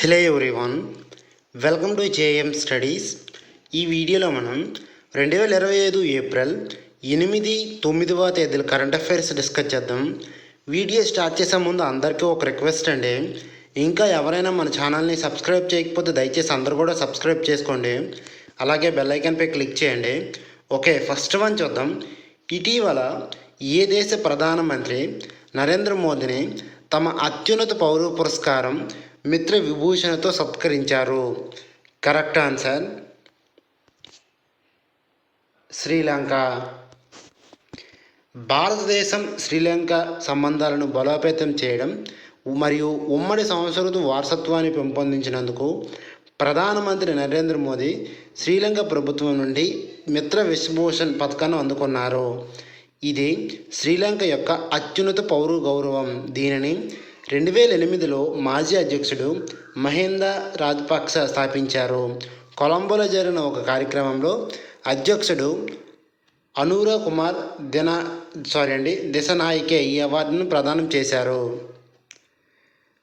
Hello everyone welcome to JM studies ఈ వీడియోలో మనం రెండు వేల ఇరవై ఐదు ఏప్రిల్ ఎనిమిది తొమ్మిదవ తేదీల కరెంట్ అఫైర్స్ డిస్కస్ చేద్దాం. వీడియో స్టార్ట్ చేసే ముందు అందరికీ ఒక రిక్వెస్ట్ అండి. ఇంకా ఎవరైనా మన ఛానల్ని సబ్స్క్రైబ్ చేయకపోతే దయచేసి అందరు కూడా సబ్స్క్రైబ్ చేసుకోండి. అలాగే బెల్ ఐకాన్పై క్లిక్ చేయండి. ఓకే ఫస్ట్ వన్ చూద్దాం. ఇటీవల ఏ దేశ ప్రధానమంత్రి నరేంద్ర మోదీని తమ అత్యున్నత పౌర పురస్కారం మిత్ర విభూషణతో సత్కరించారు. Correct answer. శ్రీలంక. భారతదేశం శ్రీలంక సంబంధాలను బలోపేతం చేయడం మరియు ఉమ్మడి సంస్కృతి వారసత్వాన్ని పెంపొందించినందుకు ప్రధానమంత్రి నరేంద్ర మోదీ శ్రీలంక ప్రభుత్వం నుండి మిత్ర విశ్వభూషణ్ పథకాన్ని అందుకున్నారు. ఇది శ్రీలంక యొక్క అత్యున్నత పౌర గౌరవం. దీనిని రెండు వేల ఎనిమిదిలో మాజీ అధ్యక్షుడు మహేంద రాజపక్స స్థాపించారు. కొలంబోలో జరిగిన ఒక కార్యక్రమంలో అధ్యక్షుడు అనూర కుమార్ దిన సారీ అండి దిశనాయికే ఈ అవార్డును ప్రదానం చేశారు.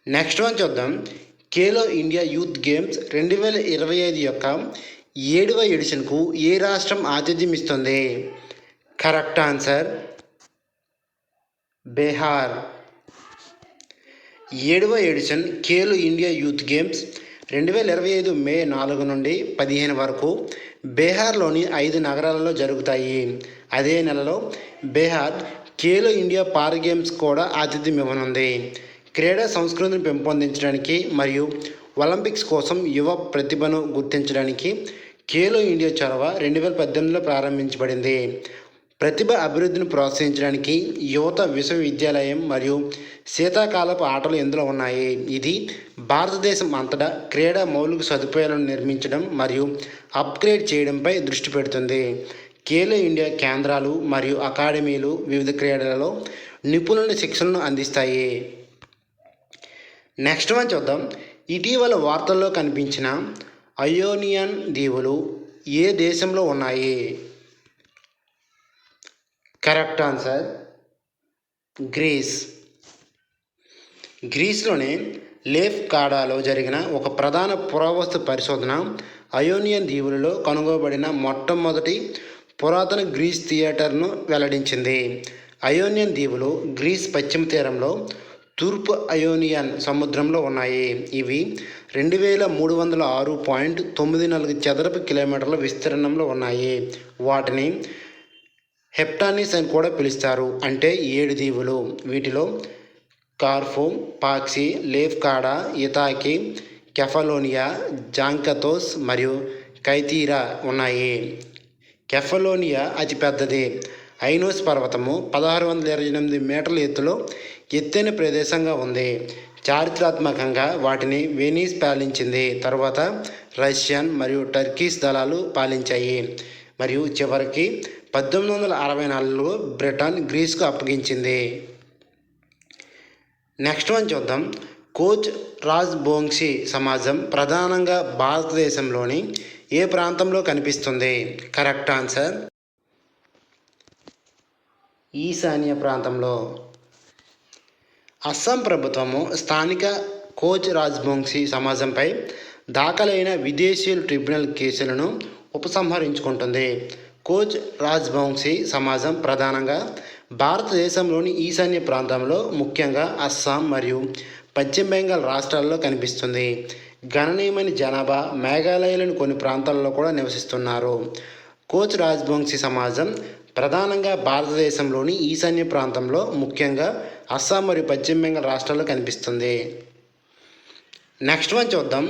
నెక్స్ట్ వన్ చూద్దాం. ఖేలో ఇండియా యూత్ గేమ్స్ రెండు వేల ఇరవై ఐదు యొక్క ఏడవ ఎడిషన్కు ఏ రాష్ట్రం ఆతిథ్యం ఇస్తుంది? Correct answer Bihar. ఏడవ edition Khelo India youth games రెండు వేల ఇరవై ఐదు మే నాలుగు నుండి పదిహేను వరకు బీహార్లోని ఐదు నగరాలలో జరుగుతాయి. అదే నెలలో Bihar Khelo India para games కూడా ఆతిథ్యం ఇవ్వనుంది. క్రీడా సంస్కృతిని పెంపొందించడానికి మరియు ఒలింపిక్స్ కోసం యువ ప్రతిభను గుర్తించడానికి ఖేలో ఇండియా చొరవ రెండు వేల పద్దెనిమిదిలో ప్రారంభించబడింది. ప్రతిభ అభివృద్ధిని ప్రోత్సహించడానికి యువత విశ్వవిద్యాలయం మరియు శీతాకాలపు ఆటలు ఇందులో ఉన్నాయి? ఇది భారతదేశం అంతటా క్రీడా మౌలిక సదుపాయాలను నిర్మించడం మరియు అప్గ్రేడ్ చేయడంపై దృష్టి పెడుతుంది. ఖేలో ఇండియా కేంద్రాలు మరియు అకాడమీలు వివిధ క్రీడలలో నిపుణుల శిక్షణను అందిస్తాయి. నెక్స్ట్ వన్ చూద్దాం. ఇటీవల వార్తల్లో కనిపించిన అయోనియన్ దీవులు ఏ దేశంలో ఉన్నాయి? Correct answer Greece. గ్రీస్లోని లేఫ్ కాడాలో జరిగిన ఒక ప్రధాన పురావస్తు పరిశోధన అయోనియన్ దీవులలో కనుగొనబడిన మొట్టమొదటి పురాతన గ్రీస్ థియేటర్ను వెల్లడించింది. అయోనియన్ దీవులు గ్రీస్ పశ్చిమ తీరంలో తూర్పు అయోనియన్ సముద్రంలో ఉన్నాయి. ఇవి రెండు వేల మూడు వందల ఆరు పాయింట్ తొమ్మిది నాలుగు చదరపు కిలోమీటర్ల విస్తీర్ణంలో ఉన్నాయి. వాటిని హెప్టానిస్ అని కూడా పిలుస్తారు. అంటే ఏడు దీవులు. వీటిలో కార్ఫో పాక్సి లేఫ్కాడా ఇతాకి కెఫలోనియా జాంకతోస్ మరియు కైతీరా ఉన్నాయి. కెఫలోనియా అతిపెద్దది ఐనోస్ పర్వతము పదహారు వందల ఇరవై ఎనిమిది మీటర్ల ఎత్తులో ఎత్తైన ప్రదేశంగా ఉంది. చారిత్రాత్మకంగా వాటిని వెనీస్ పాలించింది. తర్వాత రష్యన్ మరియు టర్కీస్ దళాలు పాలించాయి. మరియు చివరికి పద్దెనిమిది వందల అరవై నాలుగులో బ్రిటన్ గ్రీస్కు అప్పగించింది. నెక్స్ట్ వన్ చూద్దాం. కోచ్ రాజ్ బోంగ్షి సమాజం ప్రధానంగా భారతదేశంలోని ఏ ప్రాంతంలో కనిపిస్తుంది? కరెక్ట్ ఆన్సర్ ఈశాన్య ప్రాంతంలో. అస్సాం ప్రభుత్వము స్థానిక కోచ్ రాజ్బోంగ్షి సమాజంపై దాఖలైన విదేశీయుల ట్రిబ్యునల్ కేసులను ఉపసంహరించుకుంటుంది. కోచ్ రాజ్వంశీ సమాజం ప్రధానంగా భారతదేశంలోని ఈశాన్య ప్రాంతంలో ముఖ్యంగా అస్సాం మరియు పశ్చిమ బెంగాల్ రాష్ట్రాల్లో కనిపిస్తుంది. గణనీయమైన జనాభా మేఘాలయలోని కొన్ని ప్రాంతాల్లో కూడా నివసిస్తున్నారు. కోచ్ రాజ్వంశీ సమాజం ప్రధానంగా భారతదేశంలోని ఈశాన్య ప్రాంతంలో ముఖ్యంగా అస్సాం మరియు పశ్చిమ బెంగాల్ రాష్ట్రాల్లో కనిపిస్తుంది. నెక్స్ట్ వన్ చూద్దాం.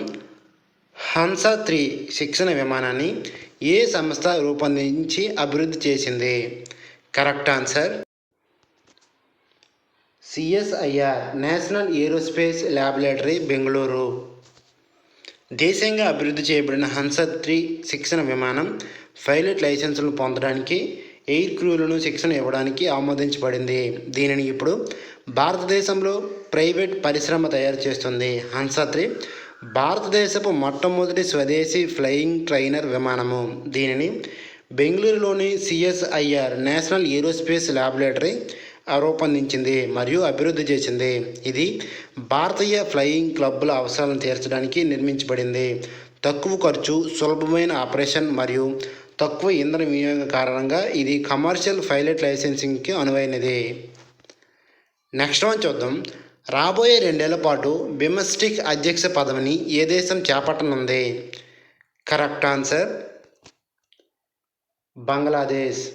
హంస త్రీ శిక్షణ విమానాన్ని ఏ సంస్థ రూపొందించి అభివృద్ధి చేసింది? Correct answer. CSIR national aerospace laboratory Bengaluru. దేశంగా అభివృద్ధి చేయబడిన హంస త్రీ శిక్షణ విమానం పైలట్ లైసెన్సులను పొందడానికి ఎయిర్ క్రూలను శిక్షణ ఇవ్వడానికి ఆమోదించబడింది. దీనిని ఇప్పుడు భారతదేశంలో ప్రైవేట్ పరిశ్రమ తయారు చేస్తుంది. హంస త్రీ భారతదేశపు మొట్టమొదటి స్వదేశీ ఫ్లయింగ్ ట్రైనర్ విమానము. దీనిని బెంగళూరులోని సిఎస్ఐఆర్ నేషనల్ ఏరోస్పేస్ ల్యాబొరేటరీ రూపొందించింది మరియు అభివృద్ధి చేసింది. ఇది భారతీయ ఫ్లయింగ్ క్లబ్బుల అవసరాలను తీర్చడానికి నిర్మించబడింది. తక్కువ ఖర్చు సులభమైన ఆపరేషన్ మరియు తక్కువ ఇంధన వినియోగం కారణంగా ఇది కమర్షియల్ పైలట్ లైసెన్సింగ్కి అనువైనది. నెక్స్ట్ వన్ చూద్దాం. రాబోయే రెండేళ్ళ పాటు బిమెస్టిక్ అధ్యక్ష పదవిని ఏ దేశం చేపట్టనుంది? Correct answer Bangladesh.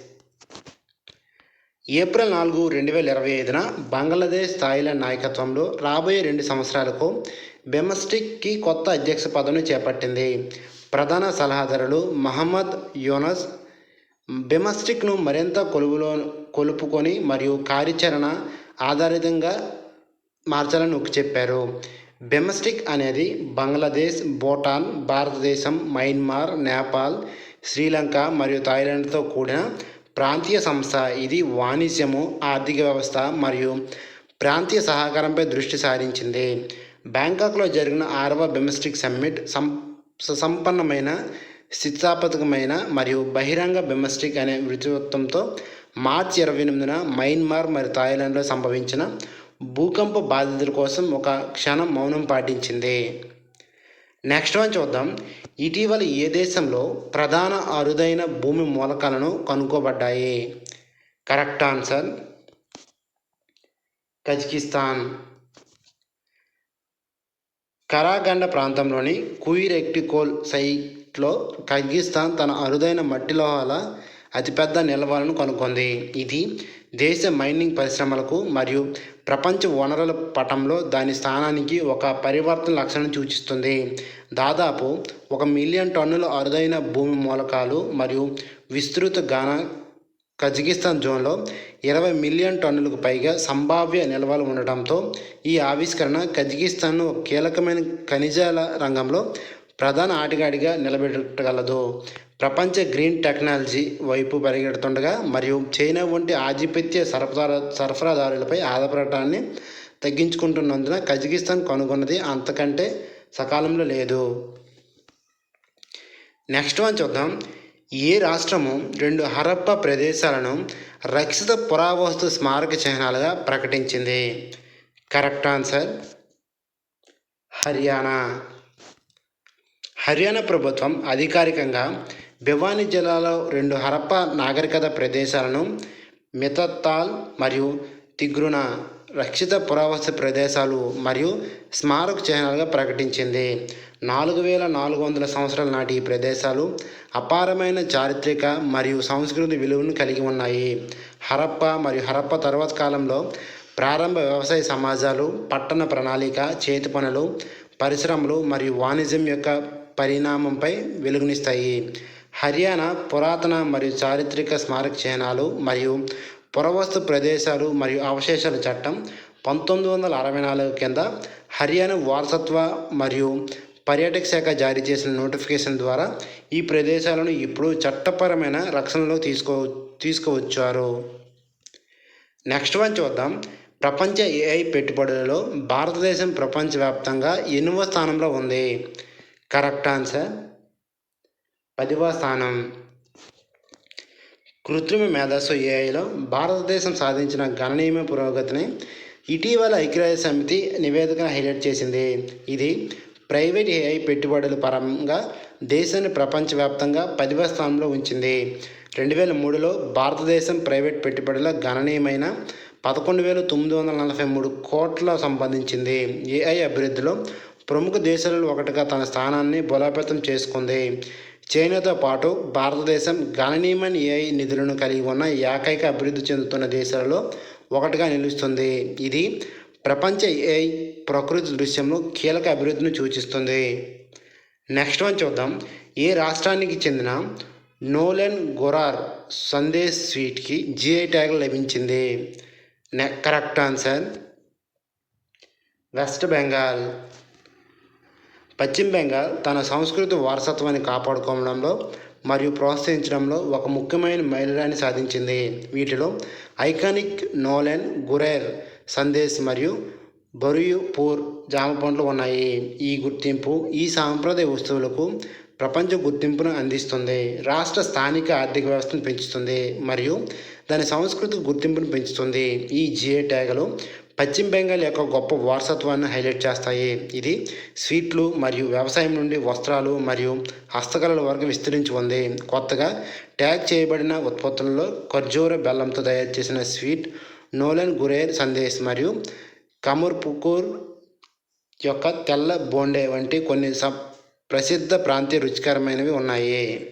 ఏప్రిల్ నాలుగు రెండు వేల ఇరవై ఐదున బంగ్లాదేశ్ థాయిలాండ్ నాయకత్వంలో రాబోయే రెండు సంవత్సరాలకు బెమస్టిక్కి కొత్త అధ్యక్ష పదవిని చేపట్టింది. ప్రధాన సలహాదారులు మహమ్మద్ యోనస్ బెమస్టిక్ను మరింత కొలువులో కొలుపుకొని మరియు కార్యాచరణ ఆధారితంగా మార్చాలని నొక్కి చెప్పారు. బెమస్టిక్ అనేది బంగ్లాదేశ్ భూటాన్ భారతదేశం మయన్మార్ నేపాల్ శ్రీలంక మరియు థాయిలాండ్తో కూడిన ప్రాంతీయ సంస్థ. ఇది వాణిజ్యము ఆర్థిక వ్యవస్థ మరియు ప్రాంతీయ సహకారంపై దృష్టి సారించింది. బ్యాంకాక్లో జరిగిన ఆరవ బెమస్టిక్ సమ్మిట్ సం సుసంపన్నమైన స్థితాపథకమైన మరియు బహిరంగ బెమస్టిక్ అనే వృత్తిత్వంతో మార్చి ఇరవై ఎనిమిదిన మయన్మార్ మరియు థాయిలాండ్లో సంభవించిన భూకంప బాధితుల కోసం ఒక క్షణం మౌనం పాటించింది. నెక్స్ట్ వన్ చూద్దాం. ఇటీవల ఏ దేశంలో ప్రధాన అరుదైన భూమి మూలకాలను కనుక్కోబడ్డాయి? Correct answer Kazakhstan. కరాగండ ప్రాంతంలోని కుయిరెక్టికోల్ సైట్లో కజకిస్తాన్ తన అరుదైన మట్టి లోహాల అతిపెద్ద నిల్వలను కనుగొంది ఇది దేశ మైనింగ్ పరిశ్రమలకు మరియు ప్రపంచ వనరుల పటంలో దాని స్థానానికి ఒక పరివర్తన లక్షణం సూచిస్తుంది. దాదాపు ఒక మిలియన్ టన్నుల అరుదైన భూమి మూలకాలు మరియు విస్తృత ఘన కజకిస్తాన్ జోన్లో ఇరవై మిలియన్ టన్నులకు పైగా సంభావ్య నిల్వలు ఉండటంతో ఈ ఆవిష్కరణ కజకిస్తాన్ను కీలకమైన ఖనిజాల రంగంలో ప్రధాన ఆటగాడిగా నిలబెట్టగలదు. ప్రపంచ గ్రీన్ టెక్నాలజీ వైపు పరిగెడుతుండగా మరియు చైనా వంటి ఆధిపత్య సరఫరా సరఫరాదారులపై ఆధారపడటాన్ని తగ్గించుకుంటున్నందున కజకిస్తాన్ కనుగొన్నది అంతకంటే సకాలంలో లేదు. నెక్స్ట్ వన్ చూద్దాం. ఏ రాష్ట్రము రెండు హరప్ప ప్రదేశాలను రక్షిత పురావస్తు స్మారక చిహ్నాలుగా ప్రకటించింది. Correct answer Haryana. హర్యానా ప్రభుత్వం అధికారికంగా భివానీ జిల్లాలో రెండు హరప్ప నాగరికత ప్రదేశాలను మితత్తాల్ మరియు తిగ్రున రక్షిత పురావస్తు ప్రదేశాలు మరియు స్మారక చిహ్నాలుగా ప్రకటించింది. నాలుగు వేల నాలుగు వందల సంవత్సరాల నాటి ఈ ప్రదేశాలు అపారమైన చారిత్రక మరియు సాంస్కృతిక విలువను కలిగి ఉన్నాయి. హరప్ప మరియు హరప్ప తర్వాత కాలంలో ప్రారంభ వ్యవసాయ సమాజాలు పట్టణ ప్రణాళిక చేతి పనులు పరిశ్రమలు మరియు వాణిజ్యం యొక్క పరిణామంపై వెలుగునిస్తాయి. హర్యానా పురాతన మరియు చారిత్రక స్మారక చిహ్నాలు మరియు పురావస్తు ప్రదేశాలు మరియు అవశేషాల చట్టం పంతొమ్మిది వందల అరవై నాలుగు కింద హర్యానా వారసత్వ మరియు పర్యాటక శాఖ జారీ చేసిన నోటిఫికేషన్ ద్వారా ఈ ప్రదేశాలను ఇప్పుడు చట్టపరమైన రక్షణలో తీసుకో తీసుకువచ్చారు. నెక్స్ట్ వన్ చూద్దాం. ప్రపంచ ఏఐ పెట్టుబడులలో భారతదేశం ప్రపంచవ్యాప్తంగా ఎనిమిదవ స్థానంలో ఉంది. Correct answer. పదివ స్థానం. కృత్రిమ మేధస్సు ఏఐలో భారతదేశం సాధించిన గణనీయమైన పురోగతిని ఇటీవల ఐక్యరాజ్య సమితి నివేదికను హైలైట్ చేసింది. ఇది ప్రైవేట్ ఏఐ పెట్టుబడుల పరంగా దేశాన్ని ప్రపంచవ్యాప్తంగా పదివ స్థానంలో ఉంచింది. రెండు వేల మూడులో భారతదేశం ప్రైవేట్ పెట్టుబడుల గణనీయమైన పదకొండు వేల తొమ్మిది వందల నలభై మూడు కోట్ల సంపాదించింది. ఏఐ అభివృద్ధిలో ప్రముఖ దేశాలలో ఒకటిగా తన స్థానాన్ని బలోపేతం చేసుకుంది. చైనాతో పాటు భారతదేశం గణనీయమైన ఏఐ నిధులను కలిగి ఉన్న ఏకైక అభివృద్ధి చెందుతున్న దేశాలలో ఒకటిగా నిలుస్తుంది. ఇది ప్రపంచ ఏఐ ప్రకృతి దృశ్యంలో కీలక అభివృద్ధిని సూచిస్తుంది. నెక్స్ట్ వన్ చూద్దాం. ఏ రాష్ట్రానికి చెందిన నోలెన్ గొరార్ సందేశ్ స్వీట్కి జిఐ ట్యాగ్ లభించింది? నె కరెక్ట్ ఆన్సర్ వెస్ట్ బెంగాల్. పశ్చిమ బెంగాల్ తన సంస్కృతి వారసత్వాన్ని కాపాడుకోవడంలో మరియు ప్రోత్సహించడంలో ఒక ముఖ్యమైన మైలురాయిని సాధించింది. వీటిలో ఐకానిక్ నోలెన్ గురేర్ సందేశ్ మరియు బరుయుపూర్ జామ పండ్లు ఉన్నాయి. ఈ గుర్తింపు ఈ సాంప్రదాయ వస్తువులకు ప్రపంచ గుర్తింపును అందిస్తుంది. రాష్ట్ర స్థానిక ఆర్థిక వ్యవస్థను పెంచుతుంది మరియు దాని సాంస్కృతిక గుర్తింపును పెంచుతుంది. ఈ జిఐ ట్యాగులు పశ్చిమ బెంగాల్ యొక్క గొప్ప వారసత్వాన్ని హైలైట్ చేస్తాయి. ఇది స్వీట్లు మరియు వ్యవసాయం నుండి వస్త్రాలు మరియు హస్తకళల వరకు విస్తరించి ఉంది. కొత్తగా ట్యాగ్ చేయబడిన ఉత్పత్తులలో ఖర్జూర బెల్లంతో తయారు చేసిన స్వీట్ నోలెన్ గురేర్ సందేశ్ మరియు కమర్ పుకూర్ యొక్క తెల్ల బోండే వంటి కొన్ని ప్రసిద్ధ ప్రాంతీయ రుచికరమైనవి ఉన్నాయి.